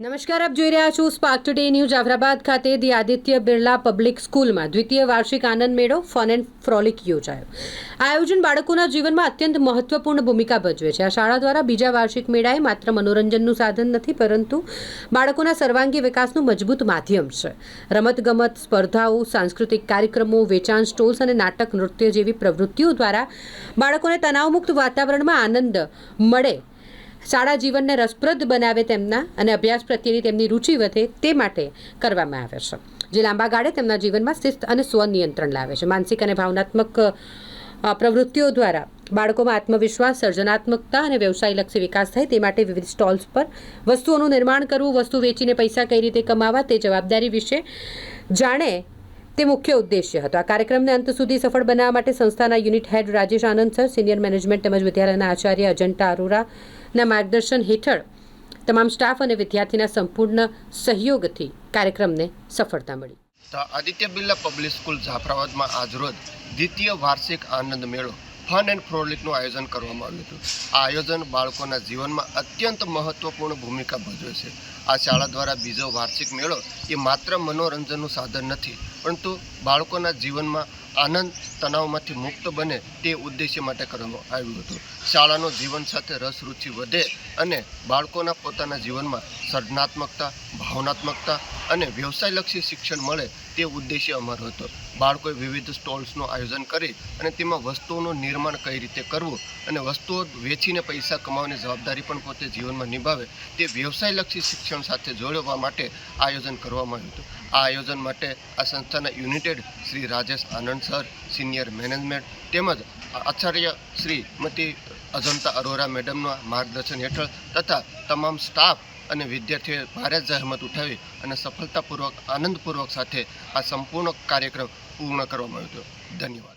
નમસ્કાર, આપ જોઈ રહ્યા છો સ્પાર્ક ટુડે ન્યૂઝ જાફરાબાદ ખાતે ધી આદિત્ય બિરલા પબ્લિક સ્કૂલમાં દ્વિતીય વાર્ષિક આનંદ મેળો ફન એન્ડ ફ્રોલિક યોજાયો. આ આયોજન બાળકોના જીવનમાં અત્યંત મહત્વપૂર્ણ ભૂમિકા ભજવે છે. આ શાળા દ્વારા બીજા વાર્ષિક મેળાએ માત્ર મનોરંજનનું સાધન નથી, પરંતુ બાળકોના સર્વાંગી વિકાસનું મજબૂત માધ્યમ છે. રમતગમત, સ્પર્ધાઓ, સાંસ્કૃતિક કાર્યક્રમો, વેચાણ સ્ટોલ્સ અને નાટક, નૃત્ય જેવી પ્રવૃત્તિઓ દ્વારા બાળકોને તણાવમુક્ત વાતાવરણમાં આનંદ મળે શાળા જીવનને રસપ્રદ બનાવે તેમના અને અભ્યાસ પ્રત્યેની તેમની રુચિ વધે તે માટે કરવામાં આવે છે. જે લાંબા ગાળે તેમના જીવનમાં શિસ્ત અને સ્વનિયંત્રણ લાવે છે. માનસિક અને ભાવનાત્મક પ્રવૃત્તિઓ દ્વારા બાળકોમાં આત્મવિશ્વાસ, સર્જનાત્મકતા અને વ્યવસાયલક્ષી વિકાસ થાય તે માટે વિવિધ સ્ટોલ્સ પર વસ્તુઓનું નિર્માણ કરવું, વસ્તુ વેચીને પૈસા કઈ રીતે કમાવા તે જવાબદારી વિશે જાણે તે મુખ્ય ઉદ્દેશ્ય હતો. આ કાર્યક્રમને અંત સુધી સફળ બનાવવા માટે સંસ્થાના unit head Rajesh Anand sir, senior management તેમજ વિદ્યાલયના આચાર્ય અજંટા અરોરાના માર્ગદર્શન હેઠળ તમામ સ્ટાફ અને વિદ્યાર્થીના સંપૂર્ણ સહયોગથી કાર્યક્રમને સફળતા મળી. આદિત્ય બિરલા પબ્લિક સ્કૂલ જાફરાબાદમાં આજરોજ દ્વિતીય વાર્ષિક આનંદ મેળો, ફન એન્ડ ફ્રોલિકનું આયોજન કરવામાં આવ્યું હતું. આ આયોજન બાળકોના જીવનમાં અત્યંત મહત્વપૂર્ણ ભૂમિકા ભજવે છે. આ શાળા દ્વારા બીજો વાર્ષિક મેળો એ માત્ર મનોરંજનનું સાધન નથી, પરંતુ બાળકોના જીવનમાં આનંદ તણાવમાંથી મુક્ત બને તે ઉદ્દેશ્ય માટે કરવામાં આવ્યું હતું. શાળાનો જીવન સાથે રસ, રુચિ વધે અને બાળકોના પોતાના જીવનમાં સર્જનાત્મકતા, ભાવનાત્મકતા અને વ્યવસાયલક્ષી શિક્ષણ મળે તે ઉદ્દેશ્ય અમારો હતો. બાળકોએ વિવિધ સ્ટોલ્સનું આયોજન કરી અને તેમાં વસ્તુઓનું નિર્માણ કઈ રીતે કરવું અને વસ્તુઓ વેચીને પૈસા કમાવાની જવાબદારી પણ પોતે જીવનમાં નિભાવે તે વ્યવસાયલક્ષી શિક્ષણ સાથે જોડવા માટે આયોજન કરવામાં આવ્યું હતું. આ આયોજન માટે આ સંસ્થાના unit head Shri Rajesh Anand sir senior management તેમજ આચાર્ય શ્રીમતી અજંતા અરોરા મેડમના માર્ગદર્શન હેઠળ તથા તમામ સ્ટાફ અને વિદ્યાર્થીઓએ ભારે જહેમત ઉઠાવી અને સફળતાપૂર્વક, આનંદપૂર્વક સાથે આ સંપૂર્ણ કાર્યક્રમ પૂર્ણ કરવામાં આવ્યો હતો. ધન્યવાદ.